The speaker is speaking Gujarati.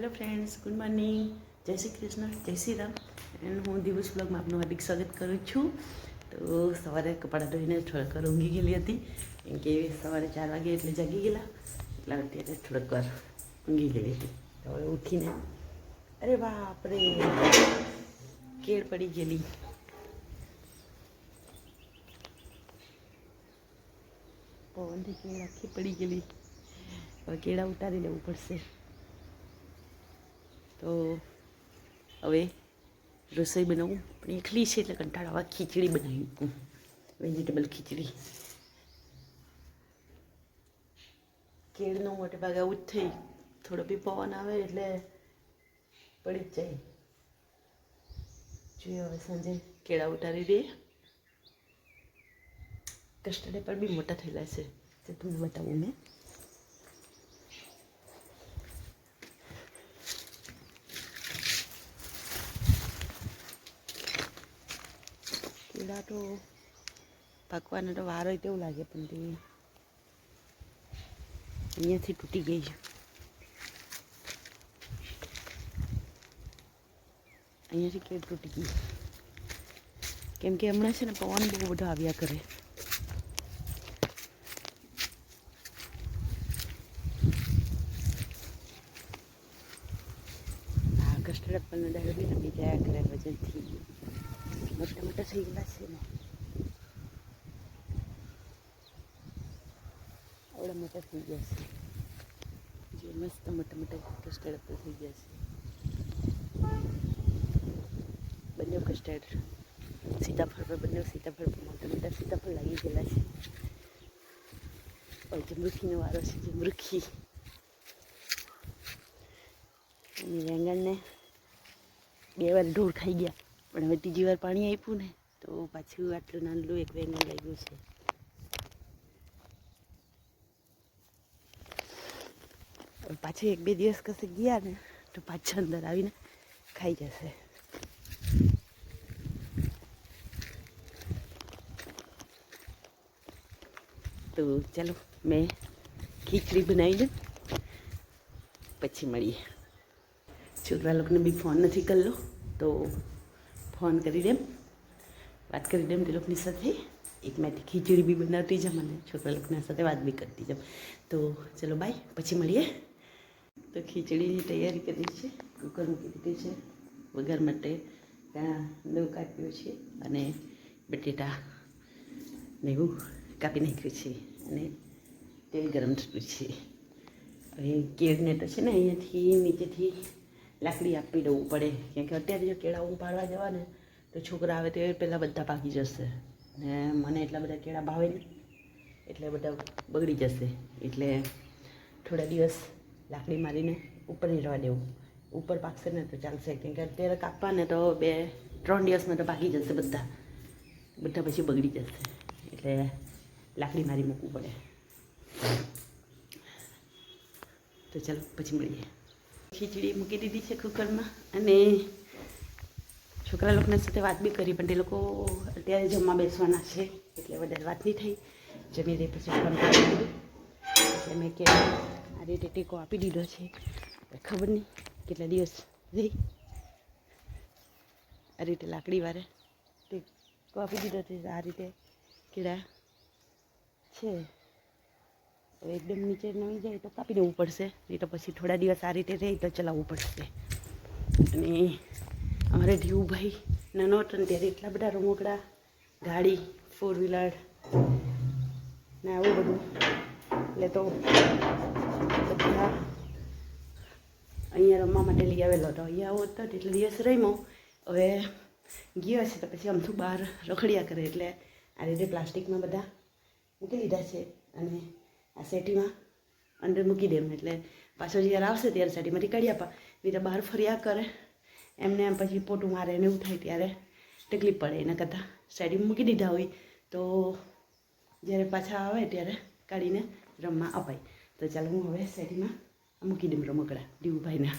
હેલો ફ્રેન્ડ્સ ગુડ મોર્નિંગ જય શ્રી કૃષ્ણ, જય શ્રી રામ. એન્ડ હું દિવસ બ્લોગમાં આપનું હાર્દિક સ્વાગત કરું છું. તો સવારે કપડાં ધોઈને થોડક વાર ઊંઘી ગયેલી હતી. કેમ કે સવારે ચાર વાગે એટલે જાગી ગયેલા. એટલે અત્યારે થોડક વાર ઊંઘી ગયેલી હતી. તો હવે ઉઠીને, અરે બાપરે, કેળ પડી ગયેલી. પવનથી કેળ આખી પડી ગયેલી. હવે કેળા ઉતારી લેવું પડશે. તો હવે રસોઈ બનાવું. પણ એકલી છે એટલે કંટાળો આવા. ખીચડી બનાવી મૂકું. વેજીટેબલ ખીચડી. કેળનો મોટે ભાગે આવું જ થઈ. થોડો બી પવન આવે એટલે પડી જ જાય. જોઈએ હવે સાંજે કેળા ઉતારી દે કસ્ટર્ડ પણ બી મોટા થયેલા છે. તે તમને બતાવું મેં. કેળા તો પાકવાના તો વાર તેવું લાગે પણ તે અહીંયાથી તૂટી ગઈ છે. અહીંયાથી કેળ તૂટી ગઈ? કેમ કે હમણાં છે ને પવન બહુ બધો આવ્યા કરે. આ કસ્ટર્ડ એપલનો દાડો બી જાય કરે વજનથી મોટા મોટા થઈ ગયેલા છે ને આવડા મોટા થઈ ગયા છે જે મસ્ત મોટા મોટા કસ્ટર્ડ પર થઈ ગયા છે બંને કસ્ટર્ડ સીતાફળ પર બંને સીતાફળ પર મોટા મોટા સીતાફળ લાગી ગયેલા છે હવે જમરૂખીનો વારો છે જમરૂખી અને વેંગણને બે વાર ઢોર ખાઈ ગયા. પણ હવે ત્રીજી વાર પાણી આપ્યું ને, તો પાછું આટલું નાનું એક વેંગણ લાગ્યું છે. પાછું એક બે દિવસ કશે ગયા ને, તો પાછા અંદર આવીને ખાઈ જશે. તો ચાલો, મેં ખીચડી બનાવી દઉં પછી મળીએ. છોકરા લોકોને બી ફોન નથી કરલો, તો ફોન કરી દેમ. વાત કરી દેમ તે લોકોની સાથે. એક મેં ખીચડી બી બનાવતી જમ અને છોકરા લોકોના સાથે વાત બી કરતી જમ તો ચલો બાય, પછી મળીએ. તો ખીચડીની તૈયારી કરી છે કુકર મૂકી દીધી છે. વઘાર માટે ત્યાં નવ કાપ્યો છે અને બટેટા ને એવું કાપી નાખ્યું છે અને તેલ ગરમ થયું છે. હવે કેળને તો છે ને અહીંયાથી નીચેથી લાકડી આપી દેવું પડે. કેમ કે અત્યારે જો કેળા ઉપાડવા જવા ને તો છોકરા આવે તો એ પહેલાં બધા પાકી જશે. ને મને એટલા બધા કેળા ભાવે નહીં એટલે બધા બગડી જશે. એટલે થોડા દિવસ લાકડી મારીને ઉપર નહીં રહેવા દેવું. ઉપર પાકશે ને તો ચાલશે. કેમ કે અત્યારે કાપવા ને તો બે, ત્રણ દિવસમાં તો પાકી જશે બધા. બધા પછી બગડી જશે. એટલે લાકડી મારી મૂકવું પડે. તો ચાલો, પછી મળીએ. ખીચડી મૂકી દીધી છે કુકરમાં અને છોકરા લોકોના સાથે વાત બી કરી, પણ તે લોકો અત્યારે જમવા બેસવાના છે, એટલે વધારે વાત નહીં થઈ. જમી દે પછી દીધું એટલે મેં કે આ રીતે ટેકો આપી દીધો છે. ખબર નહીં કેટલા દિવસ રહી. આ રીતે લાકડી વારે ટેકો આપી દીધો છે. આ રીતે કેળા છે. હવે એકદમ નીચે નમી જાય તો કાપી દેવું પડશે. નહીં તો પછી થોડા દિવસ આ રીતે રહી તો ચલાવવું પડશે. અને અમારે ધીવુભાઈ નાનો હતો ત્યારે એટલા બધા રમકડા, ગાડી ફોર વ્હીલર ને આવું બધું. એટલે તો બધા અહીંયા રમવા માટે લઈ આવેલો હતો. અહીંયા આવો હતો એટલે દિવસ રમ્યો? હવે ગયો છે તો પછી આમથું બહાર રખડ્યા કરે. એટલે આ રીતે પ્લાસ્ટિકમાં બધા મૂકી લીધા છે. અને આ સેટીમાં અંદર મૂકી દેમ એટલે પાછો જ્યારે આવશે ત્યારે સેટીમાંથી કાઢી આપા. નહીં બહાર ફર્યા કરે. એમને એમ પછી પોટું મારે ને એવું થાય ત્યારે તકલીફ પડે એના કરતાં. સેટીમાં મૂકી દીધા હોય તો જ્યારે પાછા આવે ત્યારે કાઢીને રમવા અપાય. તો ચાલો હું હવે સેટીમાં મૂકી દઉં રમકડા. દીવુભાઈના.